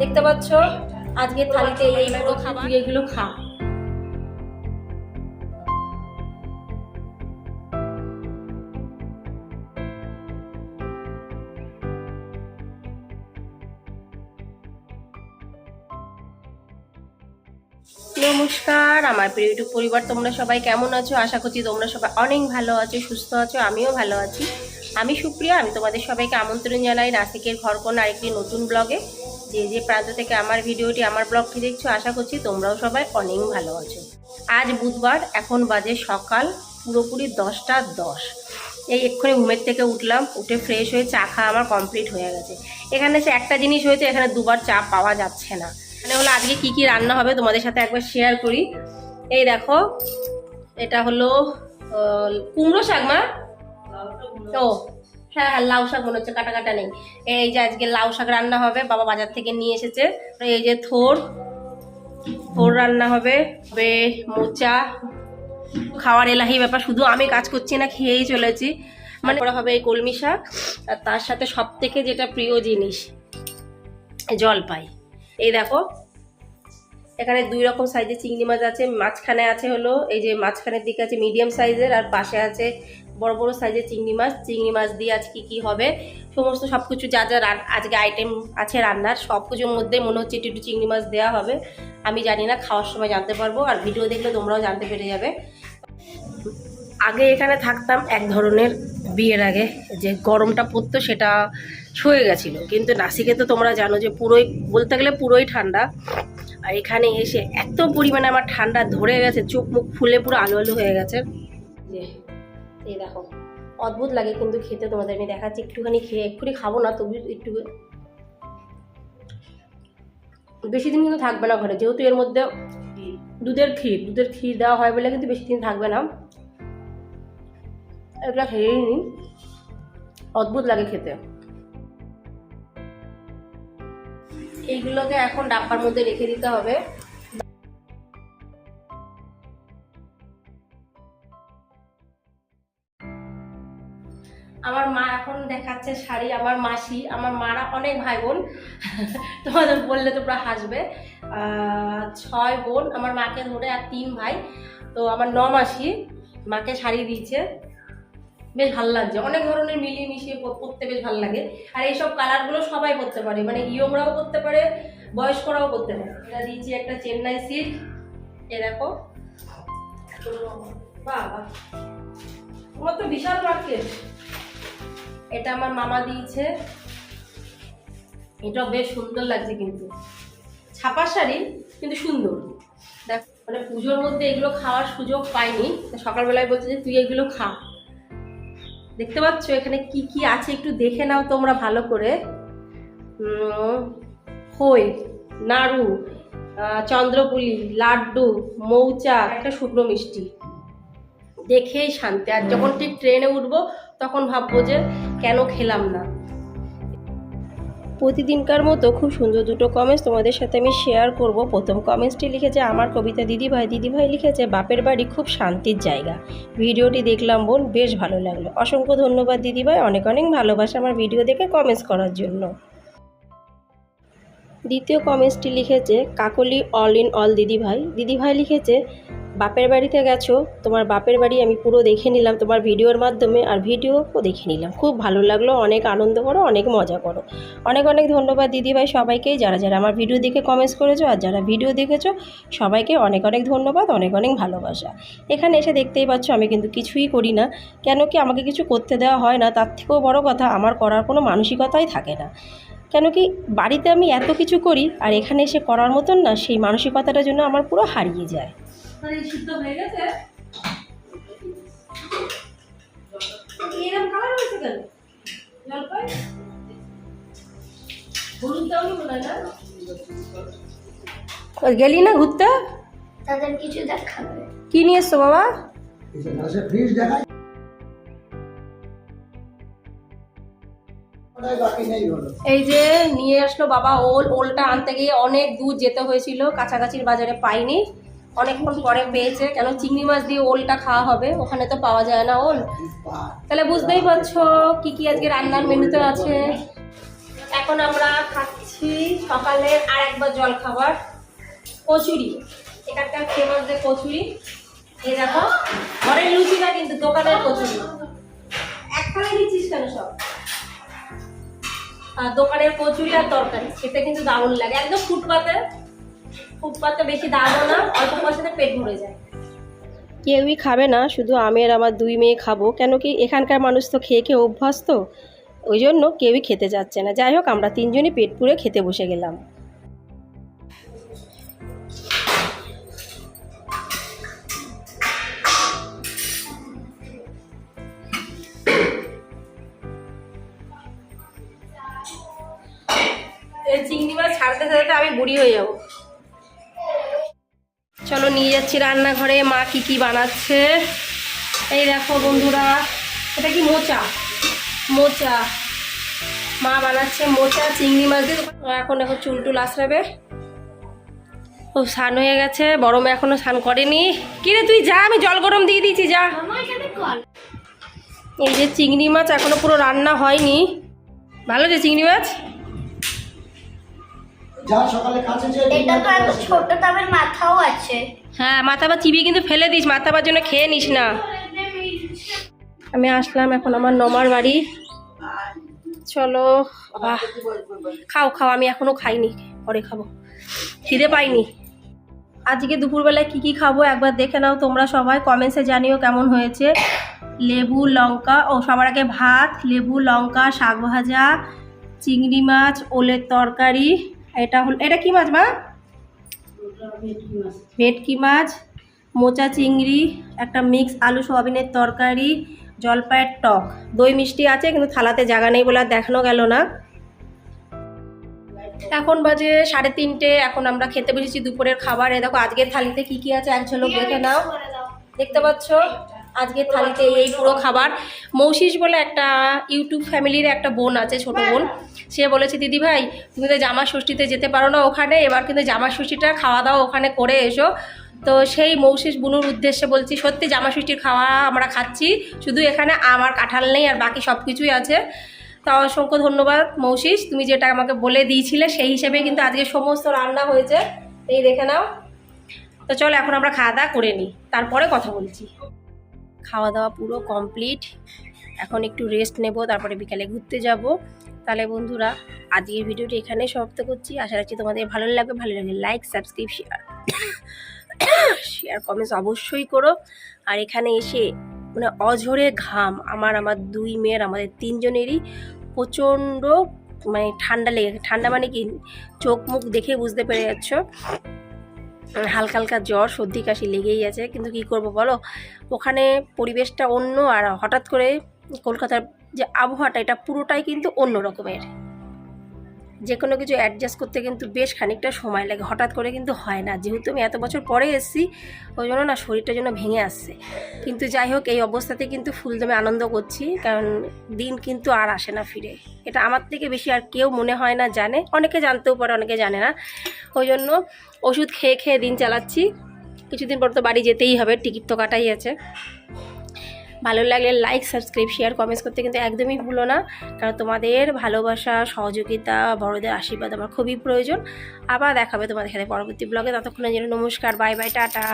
দেখতে পাচ্ছ? আজকে থালিতে এইগুলো খাবার। এগুলো খা। নমস্কার, আমার প্রিয় ইউটিউব পরিবার, তোমরা সবাই কেমন আছো? আশা করছি তোমরা সবাই অনেক ভালো আছো, সুস্থ আছো, আমিও ভালো আছি। আমি সুপ্রিয়া, আমি তোমাদের সবাইকে আমন্ত্রণ জানাই নাসিকের ঘরকোন আরেকটি নতুন ব্লগে। যে যে প্রান্ত থেকে আমার ভিডিওটি, আমার ব্লগটি দেখছ, আশা করছি তোমরাও সবাই অনেক ভালো আছো। আজ বুধবার, এখন বাজে সকাল, পুরোপুরি দশটা দশ। এই এক্ষুনি ঘুমের থেকে উঠলাম, উঠে ফ্রেশ হয়ে চা খাওয়া আমার কমপ্লিট হয়ে গেছে। এখানে সে একটা জিনিস হয়েছে, এখানে দুবার চা পাওয়া যাচ্ছে না। মানে হলো আজকে কি কি রান্না হবে তোমাদের সাথে একবার শেয়ার করি। এই দেখো, এটা হলো কুমড়ো শাক মা। ও হ্যাঁ হ্যাঁ লাউ শাক মনে হচ্ছে কাটা কাটা নেই। এই যে আজকে লাউ শাক রান্না হবে, বাবা বাজার থেকে নিয়ে এসেছে। এই যে থোর থোর রান্না হবে মোচা। খাওয়ার এলাহি ব্যাপার, শুধু আমি কাজ করছি না, খেয়েই চলেছি। মানে করা হবে এই কলমি শাক, আর তার সাথে সব থেকে যেটা প্রিয় জিনিস, জলপাই। এই দেখো, এখানে দুই রকম সাইজের চিংড়ি মাছ আছে, মাঝখানে আছে হলো, এই যে মাঝখানের দিকে আছে মিডিয়াম সাইজের আর পাশে আছে বড় বড় সাইজের চিংড়ি মাছ চিংড়ি মাছ দিয়ে আজ কি কি হবে? সমস্ত সব কিছু যা যা আজকে আইটেম আছে রান্নার সব কিছুর মধ্যে মনে হচ্ছে একটু একটু চিংড়ি মাছ দেওয়া হবে। আমি জানি না, খাওয়ার সময় জানতে পারব, আর ভিডিও দেখলে তোমরাও জানতে পেরে যাবে। আগে এখানে থাকতাম এক ধরনের বিয়ের আগে, যে গরমটা পড়তো সেটা ছুঁয়ে গেছিল। কিন্তু নাসিকে তো তোমরা জানো যে পুরোই, বলতে গেলে পুরোই ঠান্ডা। আর এখানে এসে এত পরিমাণে আমার ঠান্ডা ধরে গেছে, চোখ মুখ ফুলে পুরো আলু আলু হয়ে গেছে। যে এই দেখো। অদ্ভুত লাগে কিন্তু খেতে তোমাদের, আমি দেখাচ্ছি, একটুখানি খেয়ে এক্ষুনি খাব না, তবু একটু। বেশি দিন কিন্তু থাকবে না ঘরে, যেহেতু এর মধ্যে দুধের ক্ষীর দুধের ক্ষীর দেওয়া হয় বলে কিন্তু বেশি দিন থাকবে না। এটা খেয়েই নি। অদ্ভুত লাগে খেতে। এইগুলোকে এখন ডাব্বার মধ্যে রেখে দিতে হবে। দেখাচ্ছে শাড়ি, আমার মাসি, আমার মারা অনেক ভাই বোন তোমাদের বললে তোমরা হাসবে। ছয় বোন, আমার মাকে ধরে আর তিন ভাই। তো আমার ন মাসি, মাকে শাড়ি দিয়েছে। বেশ ভালো লাগছে। অনেক ধরনের মিলিয়ে মিশিয়ে পরতে বেশ ভালো লাগে। আর এইসব কালারগুলো সবাই পরতে পারে। মানে ইয়ংরাও পরতে পারে, বয়স্করাও পরতে পারে। এটা দিয়েছি একটা চেন্নাই সিল্ক এ দেখো। বাবা তোমার তো বিশাল মার্কেট এটা আমার মামা দিয়েছে। এটা বেশ সুন্দর লাগছে কিন্তু। ছাপা শাড়ি, কিন্তু সুন্দর। দেখ মানে পুজোর মধ্যে এগুলো খাওয়ার সুযোগ পাইনি। সকালবেলায় বলছে যে, তুই এগুলো খা। দেখতে পাচ্ছ এখানে কি কি আছে? একটু দেখে নাও তোমরা ভালো করে। খই, নাড়ু চন্দ্রপুলি, লাড্ডু মৌচা একটা শুকনো মিষ্টি। দেখেই শান্তি। আর যখন ঠিক ট্রেনে উঠবো, তখন ভাববো যে কেন খেলাম না। প্রতিদিনকার মতো খুব সুন্দর দুটো কমেন্টস তোমাদের সাথে আমি শেয়ার করব। প্রথম কমেন্টসটি লিখেছে, আমার কবিতা দিদিভাই। দিদিভাই লিখেছে, বাপের বাড়ি খুব শান্তির জায়গা। ভিডিওটি দেখলাম বোন, বেশ ভালো লাগল। অসংখ্য ধন্যবাদ দিদিভাই, অনেক অনেক ভালোবাসা আমার ভিডিও দেখে কমেন্টস করার জন্য। দ্বিতীয় কমেন্টসটি লিখেছে, কাকলি অল ইন অল দিদিভাই। দিদিভাই লিখেছে বাপের বাড়িতে গেছো, তোমার বাপের বাড়ি আমি পুরো দেখে নিলাম, তোমার ভিডিওর মাধ্যমে আর ভিডিও দেখে নিলাম। খুব ভালো লাগল, অনেক আনন্দ করো, অনেক মজা করো। অনেক অনেক ধন্যবাদ দিদিভাই সবাইকেই, যারা যারা আমার ভিডিও দেখে কমেন্টস করেছ আর যারা ভিডিও দেখেছ, সবাইকে অনেক অনেক ধন্যবাদ, অনেক অনেক ভালোবাসা। এখানে এসে দেখতেই পাচ্ছ আমি কিন্তু কিছুই করি না, কেন কি আমাকে কিছু করতে দেওয়া হয় না, তার থেকেও বড় কথা, আমার করার কোনো মানসিকতাই থাকে না। কেন কি বাড়িতে আমি এত কিছু করি আর এখানে এসে করার মতন না, সেই মানসিকতাটার জন্য আমার পুরো হারিয়ে যায়। সিদ্ধ হয়ে গেছে। এরকম কালার হয়েছে কেন? জলপাই? হলুদ দাওনি মনে হয় না? গেলি না ঘুরতে? তাদের কিছু দেখাবে। কি নিয়ে এসছো বাবা? ফ্রিজ এই যে নিয়ে আসলো বাবা ওল ওলটা আনতে গিয়ে অনেক দূর যেতে হয়েছিল কাছাকাছির বাজারে পাইনি। অনেকক্ষণ পরে পেয়েছে। কেন চিংড়ি মাছ দিয়ে ওলটা খাওয়া হবে? ওখানে তো পাওয়া যায় না ওল। তাহলে বুঝতেই পারছ কি কি আজকে রান্নার মেনুতে আছে। এখন আমরা খাচ্ছি সকালের আর একবার জল খাবার কচুরি এখানকার ফেমাস যে কচুরি? এই দেখো, ঘরের লুচি না কিন্তু দোকানের কচুরি। একখানে দিচ্ছিস কেন সব? আর দোকানের কচুরি আর তরকারি, খেতে কিন্তু দারুণ লাগে। একদম ফুটপাতে ফুটপাতে বেশি দামও না অল্প পয়সাতে পেট ভরে যায়। কেউই খাবে না শুধু আমি আর আমার দুই মেয়ে খাব। কেন কি এখানকার মানুষ তো খেয়ে খেয়ে অভ্যস্ত ওই জন্য কেউই খেতে যাচ্ছে না। যাই হোক আমরা তিনজনই পেট পুরে খেতে বসে গেলাম। চিংড়ি মাছ ছাড়তে ছাড়তে আমি বুড়ি হয়ে যাব। চলো নিয়ে যাচ্ছি রান্নাঘরে মা কি কি বানাচ্ছে। এই দেখো বন্ধুরা এটা কি মোচা? মোচা। মা বানাচ্ছে মোচা চিংড়ি মাছ দিয়ে। এখন এখন চুল টুল আশ্রাবে ও স্নান হয়ে গেছে বড় মেয়ে এখনও স্নান করেনি। কিরে তুই যা আমি জল গরম দিয়ে দিয়েছি যা। এই যে চিংড়ি মাছ এখনও পুরো রান্না হয়নি। ভালো যে চিংড়ি মাছ? যা সকালে কাছে যে এটা তো এত ছোট দামের মাথাও আছে। হ্যাঁ মাথা বা চিবিয়ে কিন্তু ফেলে দিস মাথা বার জন্য খেয়ে নিস না। আমি আসলাম এখন আমার নমার বাড়ি। চলো খাও খাও আমি এখনও খাইনি পরে খাব। খিদে পাইনি। আজকে দুপুরবেলায় কি কি খাব একবার দেখে নাও তোমরা সবাই কমেন্টসে জানিও কেমন হয়েছে। লেবু লঙ্কা ও সবার আগে ভাত লেবু লঙ্কা শাক ভাজা চিংড়ি মাছ ওলের তরকারি। এটা হল এটা কি মাছ মা? ভেটকি মাছ। মোচা চিংড়ি একটা মিক্স আলু সোয়াবিনের তরকারি জলপাইয়ের টক। দই মিষ্টি আছে কিন্তু থালাতে জায়গা নেই বলে আর দেখানো গেল না। এখন বাজে সাড়ে তিনটে এখন আমরা খেতে বসেছি দুপুরের খাবার। এ দেখো আজকের থালিতে কি কি আছে? এক ঝলক দেখে নাও। দেখতে পাচ্ছ? আজকের থালিতে এই পুরো খাবার। মৌশিস বলে একটা ইউটিউব ফ্যামিলির একটা বোন আছে ছোট বোন। সে বলেছে দিদি ভাই তুমি তো জামা ষষ্ঠীতে যেতে পারো না ওখানে এবার কিন্তু জামা ষষ্ঠীটা খাওয়া দাওয়া ওখানে করে এসো। তো সেই মৌশিস বুনুর উদ্দেশ্যে বলছি সত্যি জামা ষষ্ঠীর খাওয়া আমরা খাচ্ছি শুধু এখানে আমার কাঁঠাল নেই আর বাকি সব কিছুই আছে। তা অসংখ্য ধন্যবাদ মৌশিস তুমি যেটা আমাকে বলে দিয়েছিলে সেই হিসেবে কিন্তু আজকে সমস্ত রান্না হয়েছে। এই দেখে নাও। তো চলো এখন আমরা খাওয়া দাওয়া করে নিই তারপরে কথা বলছি। খাওয়া দাওয়া পুরো কমপ্লিট এখন একটু রেস্ট নেব, তারপরে বিকালে ঘুরতে যাব। তাহলে বন্ধুরা, আজকের ভিডিওটি এখানে সমাপ্ত করছি। আশা রাখছি তোমাদের ভালো লাগবে। ভালো লাগলে like subscribe share share comments অবশ্যই করো। আর এখানে এসে মানে অঝরে ঘাম। আমার আমার দুই মেয়ের, আমাদের তিনজনেরই প্রচণ্ড মানে ঠান্ডা লেগে, ঠান্ডা মানে কি? চোখ মুখ দেখে বুঝতে পেরে যাচ্ছ। হালকা হালকা জ্বর, সর্দি, কাশি লেগেই আছে। কিন্তু কি করব বলো? ওখানে পরিবেশটা অন্য আর হঠাৎ করে কলকাতার যে আবহাওয়াটা, এটা পুরোটাই কিন্তু অন্য রকমের। যে কোনো কিছু অ্যাডজাস্ট করতে কিন্তু বেশ খানিকটা সময় লাগে, হঠাৎ করে কিন্তু হয় না। যেহেতু আমি এত বছর পরে এসেছি, ওই জন্য না শরীরটা যেন ভেঙে আসছে। কিন্তু যাই হোক, এই অবস্থাতে কিন্তু ফুলদমে আনন্দ করছি, কারণ দিন কিন্তু আর আসে না ফিরে। এটা আমার থেকে বেশি আর কেউ মনে হয় না জানে। অনেকে জানতেও পারে, অনেকে জানে না। ওই জন্য ওষুধ খেয়ে খেয়ে দিন চালাচ্ছি। কিছুদিন পর তো বাড়ি যেতেই হবে, টিকিট তো কাটাই আছে। ভালো লাগলে লাইক সাবস্ক্রাইব শেয়ার কমেন্টস করতে কিন্তু একদমই ভুলো না। কারণ তোমাদের ভালোবাসা, সহযোগিতা, বড়দের আশীর্বাদ আমার খুবই প্রয়োজন। আবার দেখাবে তোমাদের সাথে পরবর্তী ব্লগে ততক্ষণে যেন নমস্কার বাই বাই টাটা।